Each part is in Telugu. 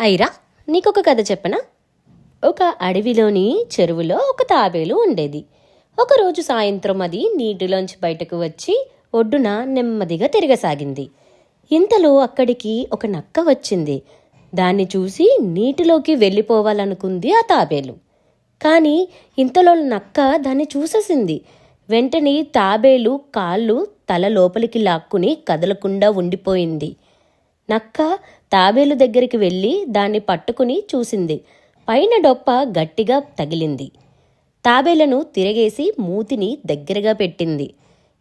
ఐరా నీకొక కథ చెప్పనా? ఒక అడవిలోని చెరువులో ఒక తాబేలు ఉండేది. ఒకరోజు సాయంత్రం అది నీటిలోంచి బయటకు వచ్చి ఒడ్డున నెమ్మదిగా తిరగసాగింది. ఇంతలో అక్కడికి ఒక నక్క వచ్చింది. దాన్ని చూసి నీటిలోకి వెళ్ళిపోవాలనుకుంది ఆ తాబేలు. కానీ ఇంతలో నక్క దాన్ని చూసేసింది. వెంటనే తాబేలు కాళ్ళు తల లోపలికి లాక్కుని కదలకుండా ఉండిపోయింది. నక్క తాబేలు దగ్గరికి వెళ్ళి దాన్ని పట్టుకుని చూసింది. పైన డొప్ప గట్టిగా తగిలింది. తాబేలను తిరగేసి మూతిని దగ్గరగా పెట్టింది.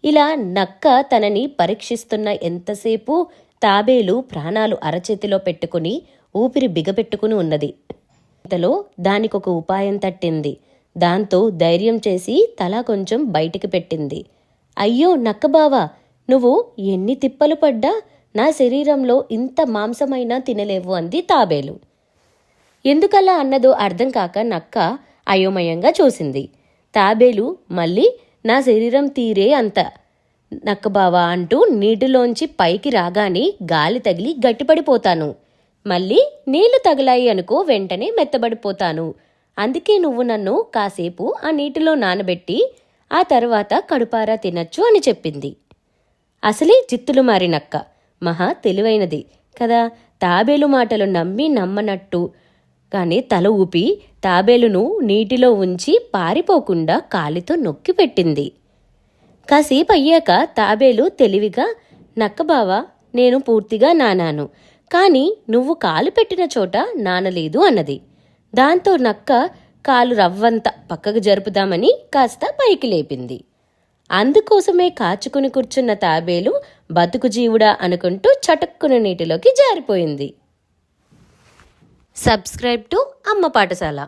ఇలా నక్క తనని పరీక్షిస్తున్న ఎంతసేపు తాబేలు ప్రాణాలు అరచేతిలో పెట్టుకుని ఊపిరి బిగపెట్టుకుని ఉన్నది. ఇంతలో దానికొక ఉపాయం తట్టింది. దాంతో ధైర్యం చేసి తల కొంచెం బయటికి పెట్టింది. అయ్యో నక్కబావా నువ్వు ఎన్ని తిప్పలు పడ్డా? నా శరీరంలో ఇంత మాంసమైనా తినలేవు అంది తాబేలు. ఎందుకలా అన్నదో అర్థం కాక నక్క అయోమయంగా చూసింది. తాబేలు మళ్ళీ నా శరీరం తీరే అంత. నక్కబావా అంటూ నీటిలోంచి పైకి రాగానే గాలి తగిలి గట్టిపడిపోతాను. మళ్ళీ నీళ్ళు తగిలాయి అనుకో వెంటనే మెత్తబడిపోతాను. అందుకే నువ్వు నన్ను కాసేపు ఆ నీటిలో నానబెట్టి ఆ తర్వాత కడుపారా తినచ్చు అని చెప్పింది. అసలే జిత్తులు మారినక్క మహా తెలివైనది కదా. తాబేలు మాటలు నమ్మి నమ్మనట్టు. కానీ తల ఊపి తాబేలును నీటిలో ఉంచి పారిపోకుండా కాలితో నొక్కి పెట్టింది. కాసేపు అయ్యాక తాబేలు తెలివిగా నక్కబావా నేను పూర్తిగా నానాను. కానీ నువ్వు కాలు పెట్టిన చోట నానలేదు అన్నది. దాంతో నక్క కాలు రవ్వంత పక్కకు జరుపుదామని కాస్త పైకి లేపింది. అందుకోసమే కాచుకుని కూర్చున్న తాబేలు బతుకు జీవుడా అనుకుంటూ చటుక్కున నీటిలోకి జారిపోయింది. సబ్స్క్రైబ్ టు అమ్మ పాఠశాల.